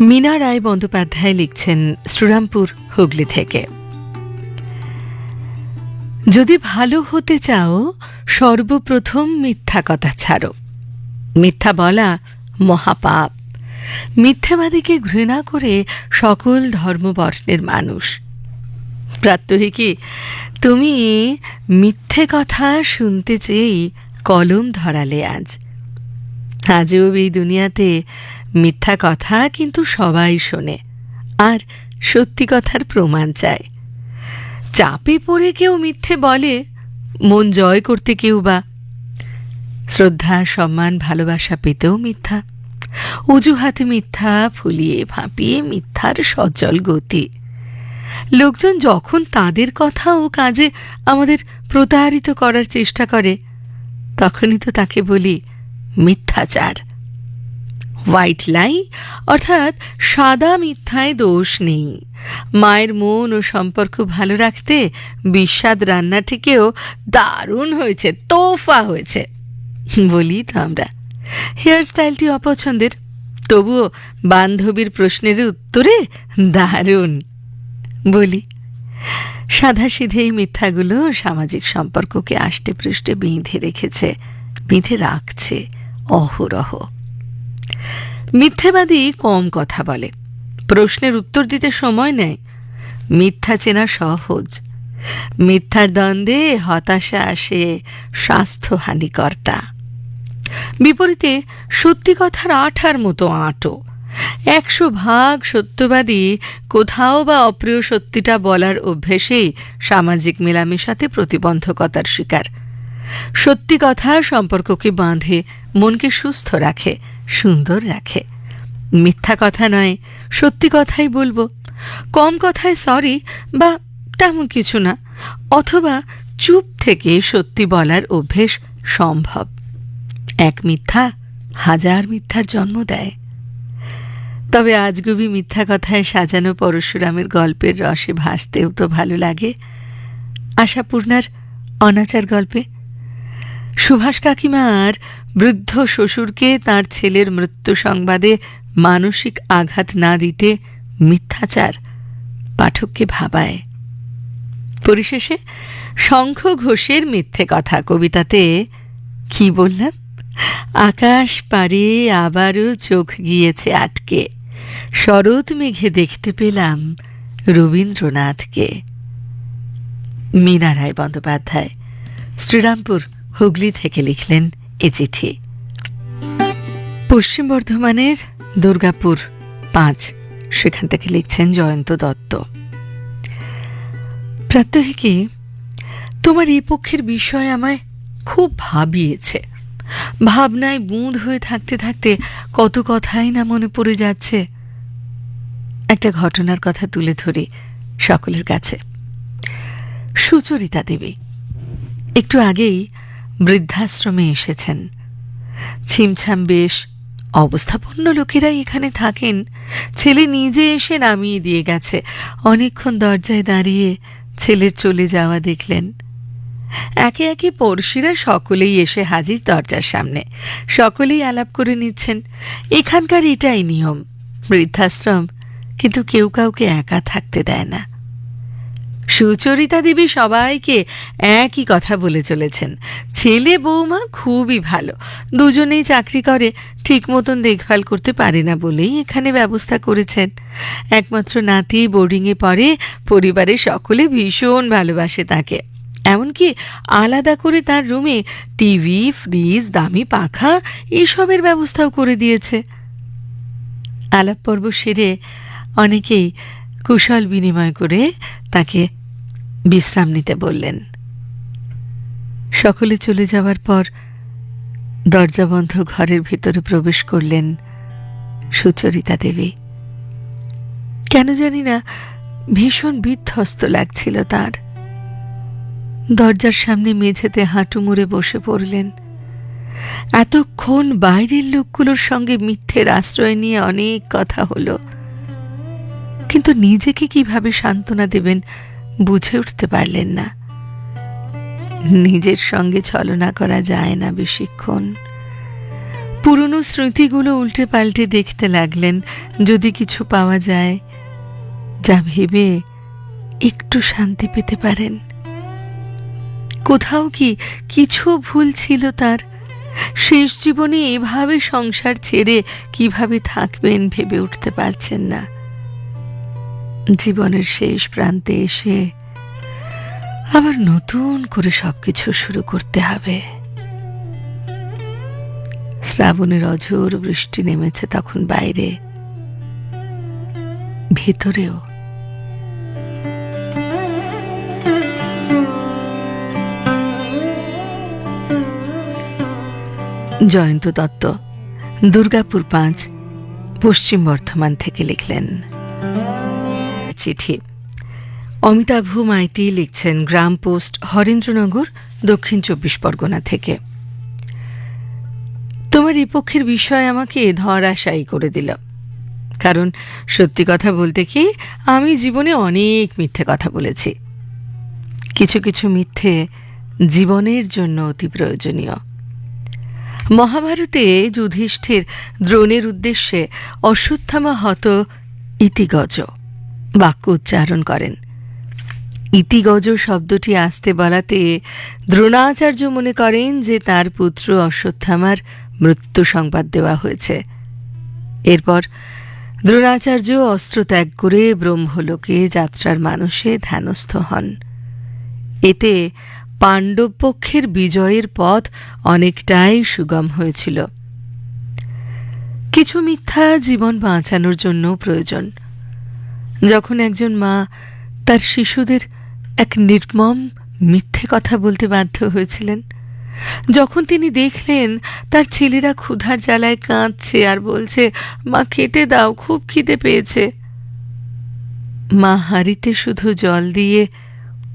মীনা রায় বন্দ্যোপাধ্যায় লিখছেন শ্রীরামপুর হুগলি থেকে। যদি ভালো হতে চাও, সর্বপ্রথম মিথ্যা কথা ছাড়ো। মিথ্যা বলা মহাপাপ। মিথ্যাবাদীকে ঘৃণা করে সকল ধর্মবর্ণের মানুষ। প্রাত্যহিকী তুমি মিথ্যে কথা শুনতে চেয়েই কলম ধরালে আজ। আজও এই দুনিয়াতে মিথ্যা কথা কিন্তু সবাই শোনে, আর সত্যি কথার প্রমাণ চায়। চাপে পড়ে কেউ মিথ্যে বলে, মন জয় করতে কেউ বা শ্রদ্ধা, সম্মান, ভালোবাসা পেতেও মিথ্যা। অজুহাতে মিথ্যা, ফুলিয়ে ফাঁপিয়ে মিথ্যার সচল গতি। লোকজন যখন তাদের কথা ও কাজে আমাদের প্রতারিত করার চেষ্টা করে, তখনই তো তাকে বলি মিথ্যাচার। হোয়াইট লাই অর্থাৎ সাদা মিথ্যায় দোষ নেই। মায়ের মন ও সম্পর্ক ভালো রাখতে বিস্বাদ রান্নাটিকেও দারুণ হয়েছে, তোফা হয়েছে। বলি তো আমরা হেয়ার স্টাইলটি অপছন্দের, তবুও বান্ধবীর প্রশ্নের উত্তরে দারুণ। বলি সাদা সিধে এই মিথ্যাগুলো সামাজিক সম্পর্ককে আষ্টে পৃষ্ঠে বেঁধে রেখেছে, বেঁধে রাখছে অহরহ। মিথ্যেবাদী কম কথা বলে। প্রশ্নের উত্তর দিতে সময় নেয়। মিথ্যা চেনা সহজ। মিথ্যার দ্বন্দ্বে হতাশা আসে স্বাস্থ্যহানিকর্তা। বিপরীতে, সত্যি কথার আঠার মতো আঁটো। একশো ভাগ সত্যবাদী কোথাও বা অপ্রিয় সত্যিটা বলার অভ্যেসেই সামাজিক মেলামেশাতে প্রতিবন্ধকতার শিকার। সত্যি কথা সম্পর্ককে বাঁধে, মনকে সুস্থ রাখে। সুন্দর রাখে। মিথ্যা কথা নয়, সত্যি কথাই বলব। কম কথায় সরি বা তেমন কিছু না, অথবা চুপ থেকে সত্যি বলার অভ্যেস সম্ভব। এক মিথ্যা হাজার মিথ্যার জন্ম দেয়। তবে আজগুবি মিথ্যা কথায় সাজানো পরশুরামের গল্পের রসে ভাসতেও তো ভালো লাগে। আশাপূর্ণার অনাচার গল্পে সুভাষ কাকিমার বৃদ্ধ শ্বশুরকে তার ছেলের মৃত্যু সংবাদে মানসিক আঘাত না দিতে মিথ্যাচার পাঠককে ভাবায়। পরিশেষে শঙ্খ ঘোষের মিথ্যে কথা কবিতাতে কি বললাম? আকাশ পারে আবারও চোখ গিয়েছে আটকে। শরৎ মেঘে দেখতে পেলাম রবীন্দ্রনাথকে। মীনা রায় বন্দ্যোপাধ্যায়, শ্রীরামপুর। হুগলি থেকে লিখলেন এ চিঠি। পশ্চিম বর্ধমানের দুর্গাপুর পাঁচ, সেখান থেকে লিখছেন জয়ন্ত দত্ত। প্রাত্যহিকী তোমার এই পক্ষের বিষয় আমায় খুব ভাবিয়েছে। ভাবনায় বুঁদ হয়ে থাকতে থাকতে কত কথাই না মনে পড়ে যাচ্ছে। একটা ঘটনার কথা তুলে ধরি সকলের কাছে। সুচরিতা দেবী, একটু আগেই বৃদ্ধাশ্রমে এসেছেন। ছিমছাম বেশ অবস্থাপন্ন লোকেরাই এখানে থাকেন। ছেলে নিজে এসে নামিয়ে দিয়ে গেছে। অনেকক্ষণ দরজায় দাঁড়িয়ে ছেলের চলে যাওয়া দেখলেন। একে একে পড়শিরা সকলেই এসে হাজির দরজার সামনে। সকলেই আলাপ করে নিচ্ছেন, এখানকার এটাই নিয়ম। বৃদ্ধাশ্রম, কিন্তু কেউ কাউকে একা থাকতে দেয় না। সুচরিতা দেবী সবাইকে একই কথা বলে চলেছেন। ছেলে বৌমা খুবই ভালো। দুজনেই চাকরি করে, ঠিক মতন দেখভাল করতে পারে না বলেই এখানে ব্যবস্থা করেছেন। একমাত্র নাতি বোর্ডিংয়ে পড়ে, পরিবারের সকলে ভীষণ ভালোবাসে তাকে। এমনকি আলাদা করে তার রুমে টিভি ফ্রিজ দামি পাখা এসবের ব্যবস্থাও করে দিয়েছে। আলাপ পর্ব সেরে অনেকেই কুশল বিনিময় করে তাকে বিশ্রাম নিতে বললেন। সকলে চলে যাওয়ার পর দরজা বন্ধ ঘরের ভিতরে প্রবেশ করলেন সুচরিতা দেবী। কেন জানি না, ভীষণ বিধ্বস্ত লাগছিল তার। দরজার সামনে মেঝেতে হাঁটু মুড়ে বসে পড়লেন। এতক্ষণ বাইরের লোকগুলোর সঙ্গে মিথ্যের আশ্রয় নিয়ে অনেক কথা হলো। কিন্তু নিজেকে কীভাবে সান্ত্বনা দেবেন বুঝে উঠতে পারলেন না। নিজের সঙ্গে ছলনা করা যায় না বেশিক্ষণ। পুরনো স্মৃতিগুলো উল্টে পাল্টে দেখতে লাগলেন, যদি কিছু পাওয়া যায়, যা ভেবে একটু শান্তি পেতে পারেন। কোথাও কি কিছু ভুল ছিল তার? শেষ জীবনে এভাবে সংসার ছেড়ে কীভাবে থাকবেন ভেবে উঠতে পারছেন না। জীবনের শেষ প্রান্তে এসে আবার নতুন করে সবকিছু শুরু করতে হবে। শ্রাবণের অঝোর বৃষ্টি নেমেছে তখন বাইরে। ভেতরেও। জয়ন্ত দত্ত, দুর্গাপুর পাঁচ, পশ্চিম বর্ধমান থেকে লিখলেন। চিঠি। অমিতাভ মাইতি লিখছেন গ্রাম পোস্ট হরেন্দ্রনগর, দক্ষিণ চব্বিশ পরগনা থেকে। তোমার বিপক্ষের বিষয় আমাকে ধরাশায়ী করে দিল। কারণ সত্যি কথা বলতে কি, আমি জীবনে অনেক মিথ্যে কথা বলেছি। কিছু কিছু মিথ্যে জীবনের জন্য অতি প্রয়োজনীয়। মহাভারতে যুধিষ্ঠির দ্রোণের উদ্দেশ্যে অশ্বত্থামা হত ইতিগজ। বাক্য উচ্চারণ করেন। ইতিগজ শব্দটি আসতে বলাতে দ্রোণাচার্য মনে করেন যে তার পুত্র অশ্বত্থামার মৃত্যু সংবাদ দেওয়া হয়েছে। এরপর দ্রোণাচার্য অস্ত্র ত্যাগ করে ব্রহ্মলোকে যাত্রার মানুষে ধ্যানস্থ হন। এতে পাণ্ডব পক্ষের বিজয়ের পথ অনেকটাই সুগম হয়েছিল। কিছু মিথ্যা জীবন বাঁচানোর জন্য প্রয়োজন। যখন একজন মা তার শিশুদের এক নির্মম মিথ্যে কথা বলতে বাধ্য হয়েছিলেন, যখন তিনি দেখলেন তার ছেলেরা ক্ষুধার জ্বালায় কাঁদছে আর বলছে, মা, খেতে দাও, খুব খিদে পেয়েছে। মা হাঁড়িতে শুধু জল দিয়ে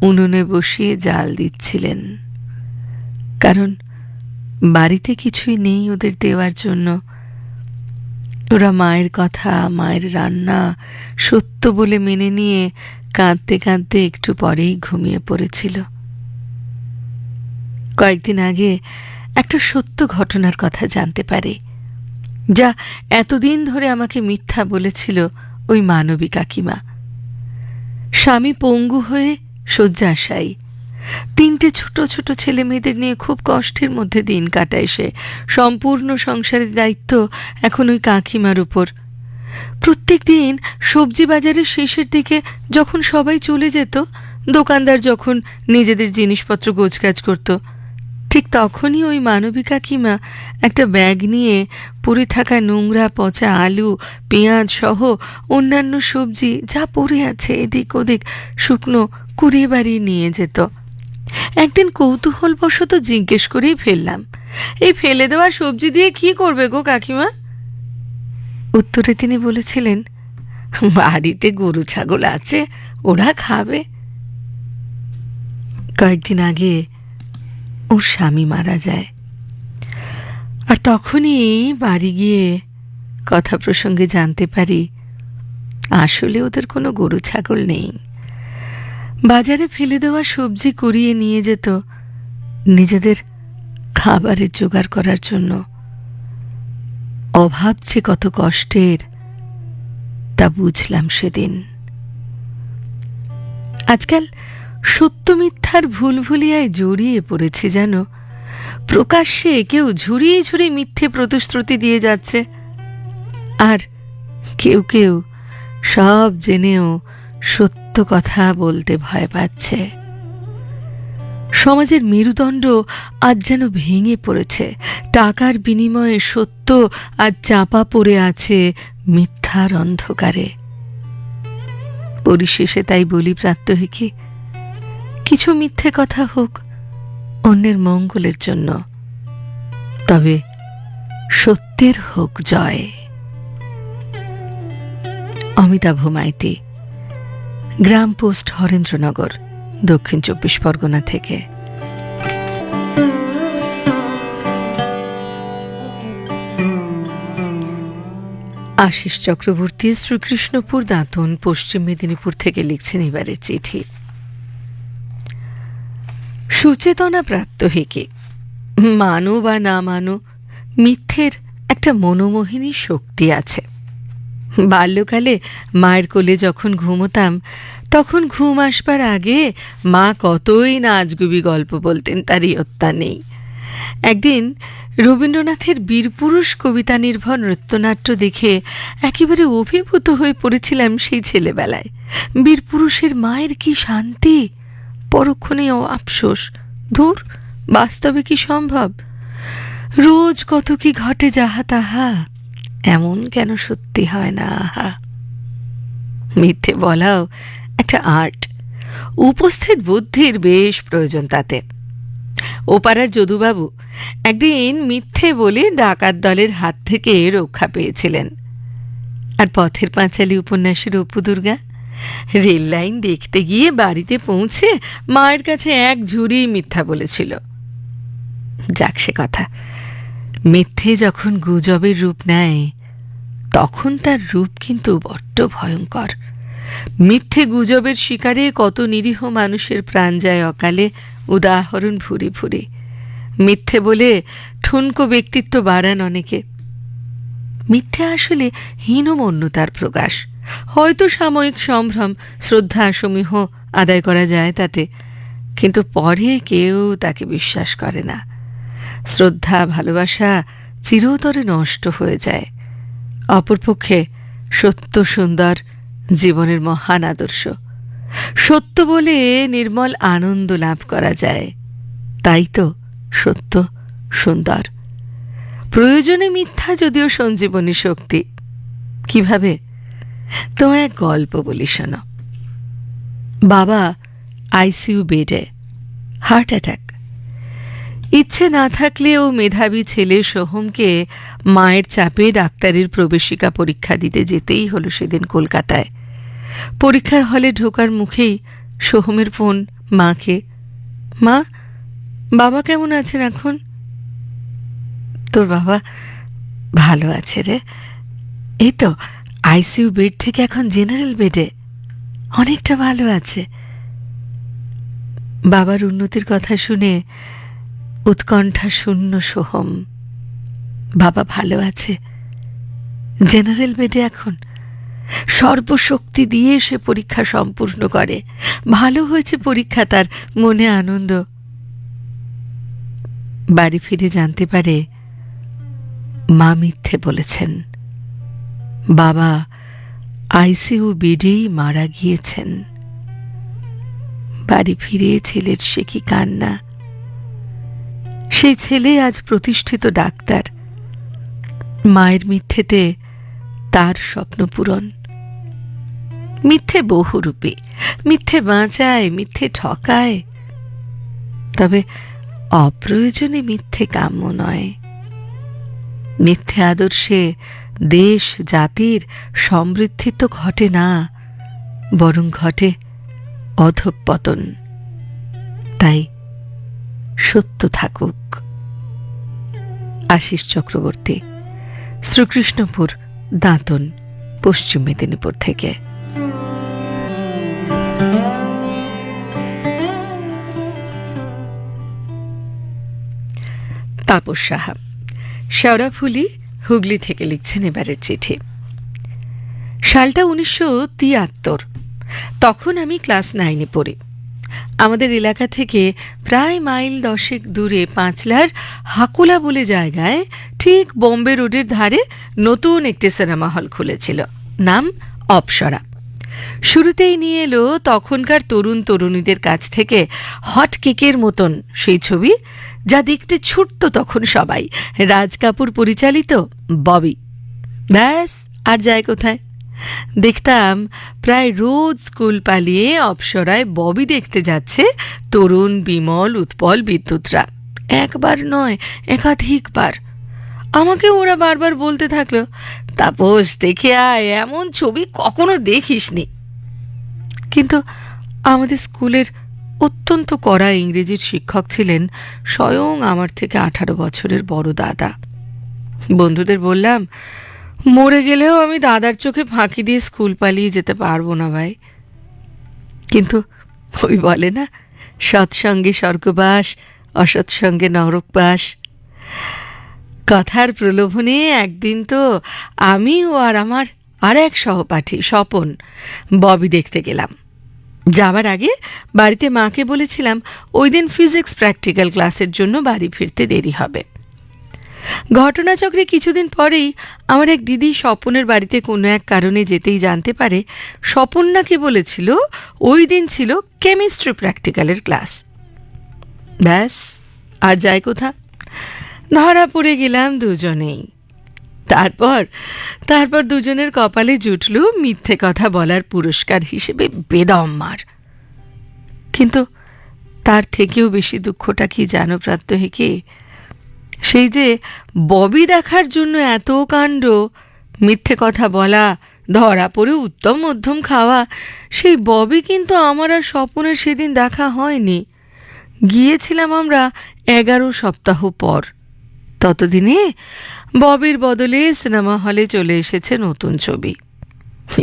উনুনে বসিয়ে জাল দিচ্ছিলেন, কারণ বাড়িতে কিছুই নেই ওদের দেওয়ার জন্য। ওরা মায়ের কথা, মায়ের রান্না সত্য বলে মেনে নিয়ে কাঁদতে কাঁদতে একটু পরেই ঘুমিয়ে পড়েছিল। কয়েকদিন আগে একটা সত্য ঘটনার কথা জানতে পারে, যা এতদিন ধরে আমাকে মিথ্যা বলেছিল ওই মানবী কাকিমা। স্বামী পঙ্গু হয়ে শয্যাশায়ী তিনটে ছোট ছোট ছেলে মেয়েদের নিয়ে খুব কষ্টের মধ্যে দিন কাটায় সে। সম্পূর্ণ সংসারের দায়িত্ব এখন ওই কাকিমার উপর। প্রত্যেক দিন সবজি বাজারের শেষের দিকে যখন সবাই চলে যেত, দোকানদার যখন নিজেদের জিনিসপত্র গোছগাছ করত, ঠিক তখনই ওই মানবী কাকিমা একটা ব্যাগ নিয়ে পড়ে থাকা নোংরা, পচা আলু, পেঁয়াজ সহ অন্যান্য সবজি যা পড়ে আছে এদিক ওদিক শুকনো কুড়িয়ে বাড়িয়ে নিয়ে যেত। একদিন কৌতূহলবশত জিজ্ঞেস করেই ফেললাম, এই ফেলে দেওয়া সবজি দিয়ে কি করবে গো কাকিমা? উত্তরে তিনি বলেছিলেন, বাড়িতে গরু ছাগল আছে, ওরা খাবে। কয়েকদিন আগে ওর স্বামী মারা যায়। আর তখনই বাড়ি গিয়ে কথা প্রসঙ্গে জানতে পারি, আসলে ওদের কোনো গরু ছাগল নেই। বাজারে ফেলে দেওয়া সবজি কুড়িয়ে নিয়ে যেত নিজেদের খাবারের জোগাড় করার জন্য। অভাব যে কত কষ্টের, তা বুঝলাম সেদিন। আজকাল সত্য মিথ্যার ভুল ভুলিয়ায় জড়িয়ে পড়েছে যেন, প্রকাশ্যে কেউ ঝুরিয়ে ঝুরিয়ে মিথ্যে প্রতিশ্রুতি দিয়ে যাচ্ছে। আর কেউ কেউ সব জেনেও সত্য কথা বলতে ভয় পাচ্ছে। সমাজের মেরুদণ্ড আজ যেন ভেঙে পড়েছে। টাকার বিনিময়ে সত্য আজ চাপা পড়ে আছে মিথ্যার অন্ধকারে। পরিশেষে তাই বলি প্রাত্যহিকী, কিছু মিথ্যে কথা হোক অন্যের মঙ্গলের জন্য। তবে সত্যের হোক জয়। অমিতাভ মাইতি গ্রাম পোস্ট হরেন্দ্রনগর, দক্ষিণ চব্বিশ পরগনা থেকে। আশিস চক্রবর্তী শ্রীকৃষ্ণপুর দাঁতন, পশ্চিম মেদিনীপুর থেকে লিখছেন এবারের চিঠি। সুচেতনা প্রাত্যহিকী মানো বা না মানো, মিথ্যের একটা মনোমোহিনী শক্তি আছে। বাল্যকালে মায়ের কোলে যখন ঘুমোতাম, তখন ঘুম আসবার আগে মা কতই না আজগুবি গল্প বলতেন তার ইয়ত্তা নেই। একদিন রবীন্দ্রনাথের বীরপুরুষ কবিতা নির্ভর নৃত্যনাট্য দেখে একেবারে অভিভূত হয়ে পড়েছিলাম সেই ছেলেবেলায়। বীরপুরুষের মায়ের কি শান্তি? পরক্ষণে ও আফসোস। ধুর, বাস্তবে কি সম্ভব? রোজ কত কি ঘটে যাহা তাহা। এমন কেন সত্যি হয় না? আহা মিথ্যে বলাও একটা আর্ট। উপস্থিত বুদ্ধির বেশ প্রয়োজন তাতে। ওপাড়ার যদুবাবু একদিন মিথ্যে বলে ডাকাত দলের হাত থেকে রক্ষা পেয়েছিলেন। আর পথের পাঁচালী উপন্যাসের অপু দুর্গা রেল লাইন দেখতে গিয়ে বাড়িতে পৌঁছে মায়ের কাছে এক ঝুড়ি মিথ্যা বলেছিল। যাক সে কথা। মিথ্যে যখন গুজবের রূপ নেয়, তখন তার রূপ কিন্তু বড্ড ভয়ঙ্কর। মিথ্যে গুজবের শিকারে কত নিরীহ মানুষের প্রাণ যায় অকালে, উদাহরণ ভুরি ভুরি। মিথ্যে বলে ঠুনকো ব্যক্তিত্ব বাড়ান অনেকে। মিথ্যে আসলে হীনমন্যতার প্রকাশ। হয়তো সাময়িক সম্ভ্রম শ্রদ্ধা সমীহ আদায় করা যায় তাতে, কিন্তু পরে কেউ তাকে বিশ্বাস করে না। শ্রদ্ধা, ভালোবাসা চিরতরে নষ্ট হয়ে যায়। অপরপক্ষে সত্য সুন্দর জীবনের মহান আদর্শ। সত্য বলে নির্মল আনন্দ লাভ করা যায়। তাই তো সত্য সুন্দর। প্রয়োজনে মিথ্যা যদিও সঞ্জীবনী শক্তি। কীভাবে? তোমায় এক গল্প বলি, শোনো। বাবা আইসিইউ বেডে হার্ট অ্যাটাক ইচ্ছে না থাকলেও মেধাবী ছেলে সোহমকে মায়ের চাপে ডাক্তারের প্রবেশিকা পরীক্ষা দিতে যেতেই হলো সেদিন কলকাতায়। পরীক্ষার হলে ঢোকার মুখেই সোহমের ফোন, মাকে, মা, বাবা কেমন আছেন এখন? তোর বাবা ভালো আছে রে। এই তো, আইসিইউ বেড থেকে এখন জেনারেল বেডে। অনেকটা ভালো আছে। বাবার উন্নতির কথা শুনে উৎকণ্ঠা শূন্য সোহম। বাবা ভালো আছে। জেনারেল বেডে এখন। সর্বশক্তি দিয়ে সে পরীক্ষা সম্পূর্ণ করে। ভালো হয়েছে পরীক্ষা, তার মনে আনন্দ। বাড়ি ফিরে জানতে পারে, মা মিথ্যে বলেছেন। বাবা আইসিইউ বেডেই মারা গিয়েছেন। বাড়ি ফিরে ছেলের সে কি কান্না? সেই ছেলে আজ প্রতিষ্ঠিত ডাক্তার। মায়ের মিথ্যেতে তার স্বপ্ন পূরণ। মিথ্যে বহুরূপী, মিথ্যে বাঁচায়, মিথ্যে ঠকায়। তবে অপ্রয়োজনে মিথ্যে কাম্য নয়। মিথ্যে আদর্শে দেশ, জাতির সমৃদ্ধি তো ঘটে না, বরং ঘটে অধঃপতন। তাই সত্য থাকুক। আশিস চক্রবর্তী, শ্রীকৃষ্ণপুর, দাঁতন, পশ্চিম মেদিনীপুর থেকে। তাপস সাহা, শেওড়াফুলি, হুগলি থেকে লিখছেন এবারের চিঠি। সালটা উনিশশো তিয়াত্তর, তখন আমি ক্লাস নাইনে পড়ি। আমাদের এলাকা থেকে প্রায় মাইল দশেক দূরে পাঁচলার হাকুলা বলে জায়গায় ঠিক বোম্বে রোডের ধারে নতুন একটি সিনেমা হল খুলেছিল, নাম অপসরা। শুরুতেই নিয়ে এলো তখনকার তরুণ তরুণীদের কাছ থেকে হট কেকের মতন সেই ছবি, যা দেখতে ছুটত তখন সবাই, রাজ কাপুর পরিচালিত ববি। ব্যাস, আর যায় কোথায়? দেখতাম প্রায় রোজ স্কুল পালিয়ে অপসরায় ববি দেখতে যাচ্ছে তরুণ, বিমল, উৎপল, বিদ্যুৎরা। একবার নয়, একাধিকবার। আমাকে ওরা বারবার বলতে থাকল, তাপস, দেখে আয়, এমন ছবি কখনো দেখিসনি। কিন্তু আমাদের স্কুলের অত্যন্ত কড়া ইংরেজির শিক্ষক ছিলেন স্বয়ং আমার থেকে আঠারো বছরের বড় দাদা। বন্ধুদের বললাম মরে গেলেও আমি দাদার চোখে ফাঁকি দিয়ে স্কুল পালিয়ে যেতে পারব না, ভাই। কিন্তু ওই বলে না সৎসঙ্গে স্বর্গবাস অসৎসঙ্গে নরকবাস। কথার প্রলোভনে একদিন তো আমি ও আর আমার আর এক সহপাঠী, স্বপন, ববি দেখতে গেলাম। যাবার আগে বাড়িতে মাকে বলেছিলাম, ওই দিন ফিজিক্স প্র্যাকটিক্যাল ক্লাসের জন্য বাড়ি ফিরতে দেরি হবে। ঘটনাচক্রে কিছুদিন পরেই আমার এক দিদি স্বপনের বাড়িতে কোনো এক কারণে যেতেই জানতে পারে, স্বপন নাকি বলেছিল ওই দিন ছিল কেমিস্ট্রি প্র্যাকটিক্যালের ক্লাস। ব্যাস, আর যায় কোথা? ধরা পড়ে গেলাম দুজনেই। তারপর তারপর দুজনের কপালে জুটল মিথ্যে কথা বলার পুরস্কার হিসেবে বেদম মার। কিন্তু তার থেকেও বেশি দুঃখটা কি জানো প্রাত্যহিকে সেই যে ববি দেখার জন্য এত কাণ্ড, মিথ্যে কথা বলা, ধরা পড়ে উত্তম মধ্যম খাওয়া, সেই ববি কিন্তু আমার আর স্বপনের সেদিন দেখা হয়নি। গিয়েছিলাম আমরা এগারো সপ্তাহ পর। ততদিনে ববির বদলে সিনেমা হলে চলে এসেছে নতুন ছবি।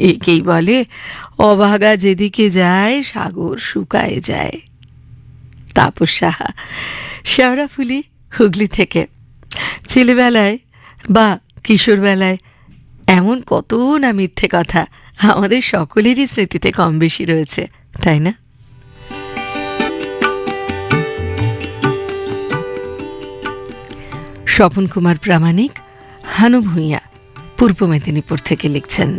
একেই বলে অভাগা যেদিকে যায়, সাগর শুকায় যায়। তাপস সাহা শেওড়াফুলি হুগলি থেকে। ছেলেবেলায় বা কিশোরবেলায় এমন কত না মিথ্যে কথা আমাদের সকলেরই স্মৃতিতে কম বেশি রয়েছে, তাই না? স্বপন কুমার প্রামাণিক, হানু ভূঁইয়া, পূর্ব মেদিনীপুর থেকে লিখছেন।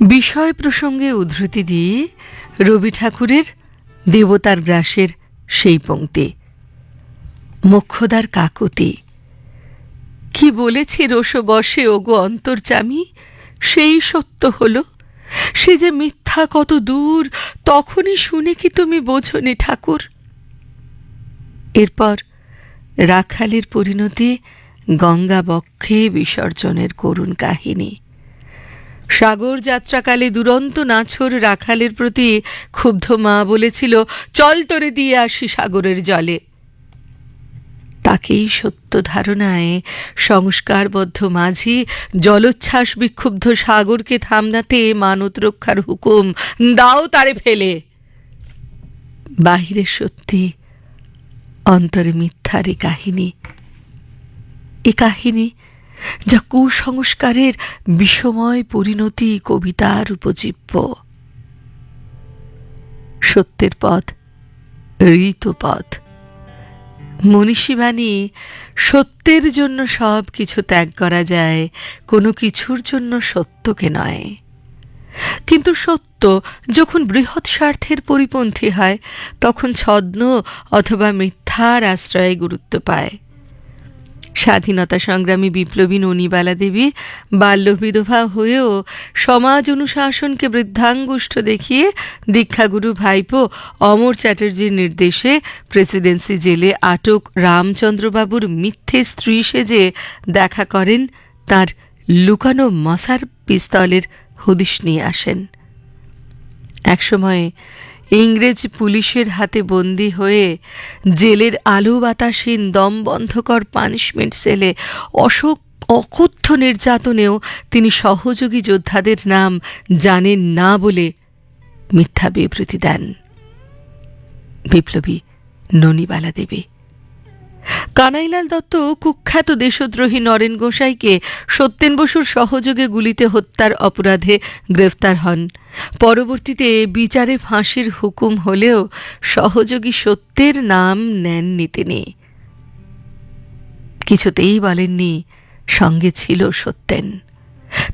বিষয় প্রসঙ্গে উদ্ধৃতি দিয়ে রবি ঠাকুরের দেবতার গ্রাসের সেই পংক্তি। মোক্ষদার কাকুতি। কি বলেছি রোষ বসে ওগো অন্তর্চামী সেই সত্য হলো, সে যে মিথ্যা কত দূর, তখনই শুনে কি তুমি বোঝনি ঠাকুর? এরপর রাখালির পরিণতি গঙ্গা বক্ষে বিসর্জনের করুণ কাহিনী। সাগর যাত্রাকালে দুরন্ত নাছর রাখালের প্রতি ক্ষুব্ধ মা বলেছিল, চল তরে দিয়ে আসি সাগরের জলে। তাকেই সত্য ধারণায় সংস্কারবদ্ধ মাঝি জলোচ্ছ্বাস বিক্ষুব্ধ সাগরকে থামনাতে মানত রক্ষার হুকুম দাও তারে ফেলে। বাহিরে সত্যি, অন্তরে মিথ্যার এ কাহিনী। এ কাহিনী যা কুসংস্কারের বিষময় পরিণতি কবিতার উপজীব্য। সত্যের পথ, ঋত পথ। মনীষীবাণী সত্যের জন্য সব কিছু ত্যাগ করা যায়, কোনো কিছুর জন্য সত্যকে নয়। কিন্তু সত্য যখন বৃহৎ স্বার্থের পরিপন্থী হয়, তখন ছদ্ম অথবা মিথ্যার আশ্রয়ে গুরুত্ব পায়। স্বাধীনতা সংগ্রামী বিপ্লবী ননীবালা দেবী বাল্যবিধবা হয়েও সমাজ অনুশাসনকে বৃদ্ধাঙ্গুষ্ঠ দেখিয়ে দীক্ষাগুরু ভাইপো অমর চ্যাটার্জির নির্দেশে প্রেসিডেন্সি জেলে আটক রামচন্দ্রবাবুর মিথ্যে স্ত্রী সেজে দেখা করেন তার লুকানো মশার পিস্তলের হদিশ নিয়ে আসেন। একসময়ে ইংরেজ পুলিশের হাতে বন্দি হয়ে জেলের আলো বাতাসীন দম বন্ধকর পানিশমেন্ট সেলে অশোক অকথ্য নির্যাতনেও তিনি সহযোগী যোদ্ধাদের নাম জানেন না বলে মিথ্যা বিবৃতি দেন। বিপ্লবী ননীবালা দেবী। কানাইলাল দত্ত কুখ্যাত দেশদ্রোহী নরেন গোসাইকে সত্যেন বসুর সহযোগে গুলিতে হত্যার অপরাধে গ্রেফতার হন। পরবর্তীতে বিচারে ফাঁসির হুকুম হলেও সহযোগী সত্যের নাম নেননি তিনি। কিছুতেই বলেননি, সঙ্গে ছিল সত্যেন।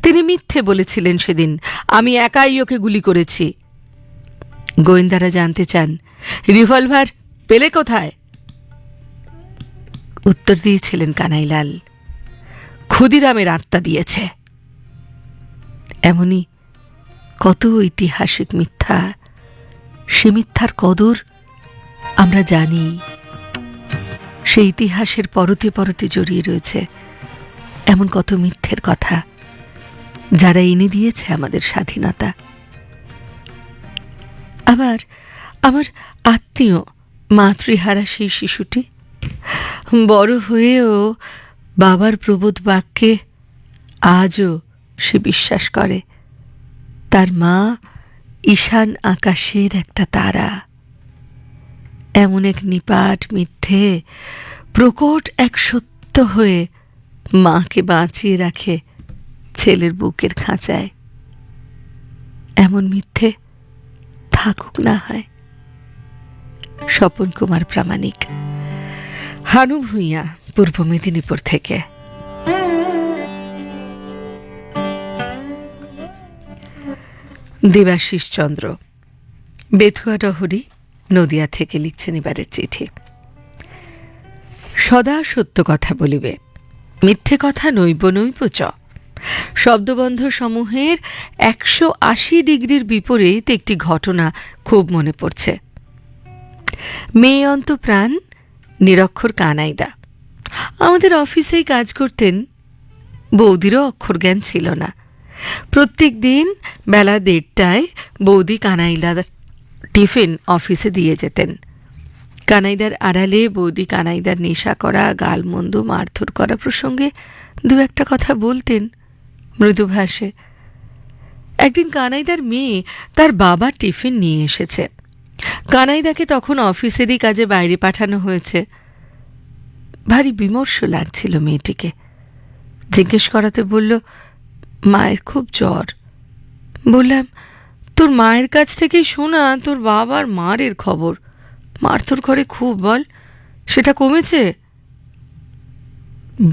তিনি মিথ্যে বলেছিলেন সেদিন, আমি একাই ওকে গুলি করেছি। গোয়েন্দারা জানতে চান, রিভলভার পেলে কোথায়? উত্তর দিয়েছিলেন কানাইলাল। ক্ষুদিরামের আত্মা দিয়েছে। এমনই কত ঐতিহাসিক মিথ্যা, সে মিথ্যার কদর আমরা জানি। সে ইতিহাসের পরতে পরতে জড়িয়ে রয়েছে। এমন কত মিথ্যের কথা যারা এনে দিয়েছে আমাদের স্বাধীনতা। আবার আমার আত্মীয় মাতৃহারা সেই শিশুটি বড় হয়েও বাবার প্রবোধ বাক্যে আজও সে বিশ্বাস করে। তার মা ঈশান আকাশের একটা তারা। এমন এক নিপাট মিথ্যে প্রকট এক সত্য হয়ে মাকে বাঁচিয়ে রাখে ছেলের বুকের খাঁচায়। এমন মিথ্যে থাকুক না হয়। স্বপন কুমার প্রামাণিক। হানু ভূঁইয়া পূর্ব মেদিনীপুর থেকে। দেবাশিস চন্দ্র, বেথুয়া ডহরি নদিয়া থেকে লিখছেন এবারের চিঠি। সদা সত্য কথা বলিবে, মিথ্যে কথা নৈব নৈব চ। শব্দবন্ধ সমূহের একশো আশি ডিগ্রির বিপরীত একটি ঘটনা খুব মনে পড়ছে। মেয়ে অন্ত প্রাণ নিরক্ষর কানাইদা। আমাদের অফিসেই কাজ করতেন বৌদিরও অক্ষর জ্ঞান ছিল না। প্রত্যেক দিন বেলা দেড়টায় বৌদি কানাইদার টিফিন অফিসে দিয়ে যেতেন। কানাইদার আড়ালে বৌদি কানাইদার নেশা করা গালমন্দ মারধর করা প্রসঙ্গে দু একটা কথা বলতেন মৃদুভাষে একদিন কানাইদার মেয়ে তার বাবা টিফিন নিয়ে এসেছে। কানাইদাকে তখন অফিসেরই কাজে বাইরে পাঠানো হয়েছে। ভারী বিমর্ষ লাগছিল মেয়েটিকে। জিজ্ঞেস করাতে বলল, মায়ের খুব জ্বর। বললাম, তোর মায়ের কাছ থেকেই শোনা, তোর বাবার মারের খবর। মার তোর ঘরে খুব বল, সেটা কমেছে?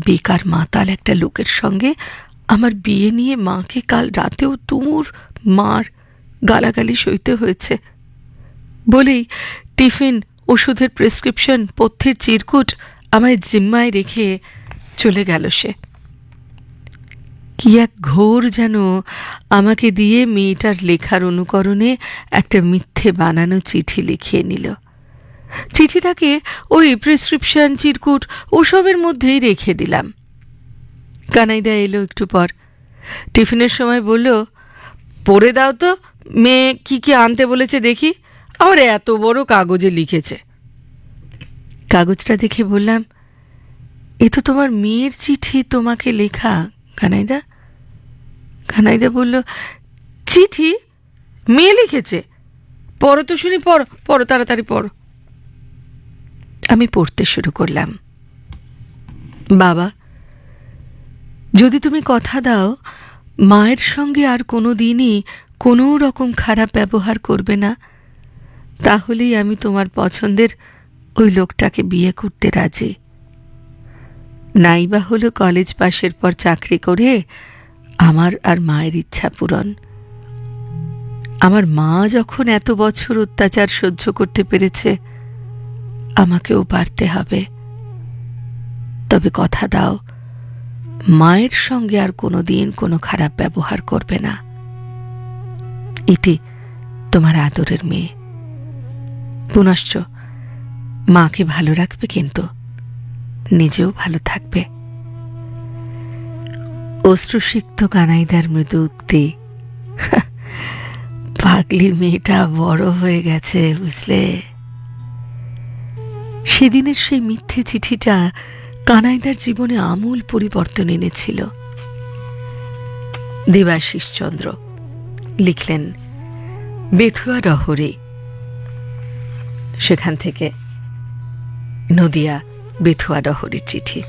বেকার মাতাল একটা লোকের সঙ্গে আমার বিয়ে নিয়ে মাকে কাল রাতেও তুমুর মার গালাগালি সইতে হয়েছে। বলেই টিফিন, ওষুধের প্রেসক্রিপশন, পথ্যের চিরকুট আমায় জিম্মায় রেখে চলে গেল সে। কি এক ঘোর যেন আমাকে দিয়ে মেয়েটার লেখার অনুকরণে একটা মিথ্যে বানানো চিঠি লিখিয়ে নিল। চিঠিটাকে ওই প্রেসক্রিপশন, চিরকুট ওসবের মধ্যেই রেখে দিলাম। কানাইদা এলো একটু পর। টিফিনের সময় বলল, পড়ে দাও তো, মেয়ে কি কি আনতে বলেছে দেখি। আমার এত বড় কাগজে লিখেছে। কাগজটা দেখে বললাম, এ তো তোমার মেয়ের চিঠি তোমাকে লেখা, কানাইদা। কানাইদা বলল, চিঠি? মেয়ে লিখেছে। পড়ো তো শুনি, পড়ো পড়ো, তাড়াতাড়ি পড়ো। আমি পড়তে শুরু করলাম। বাবা, যদি তুমি কথা দাও, মায়ের সঙ্গে আর কোনো দিনই কোনো রকম খারাপ ব্যবহার করবে না। তাহলেই আমি তোমার পছন্দের ওই লোকটাকে বিয়ে করতে রাজি। নাইবা হলো কলেজ পাশের পর চাকরি করে আমার আর মায়ের ইচ্ছা পূরণ। আমার মা যখন এত বছর অত্যাচার সহ্য করতে পেরেছে, আমাকেও পারতে হবে। তবে কথা দাও, মায়ের সঙ্গে আর কোনো দিন কোনো খারাপ ব্যবহার করবে না। ইতি তোমার আদরের মেয়ে। পুনশ্চ, মাকে ভালো রাখবে কিন্তু নিজেও ভালো থাকবে। অশ্রুসিক্ত কানাইদার মৃদু উক্তি। পাগলি মেয়েটা বড় হয়ে গেছে, বুঝলে? সেদিনের সেই মিথ্যে চিঠিটা কানাইদার জীবনে আমূল পরিবর্তন এনেছিল। দেবাশিস চন্দ্র লিখলেন, বেথুয়া রহরে সেখান থেকে নদিয়া বেথুয়া ডহরির চিঠি।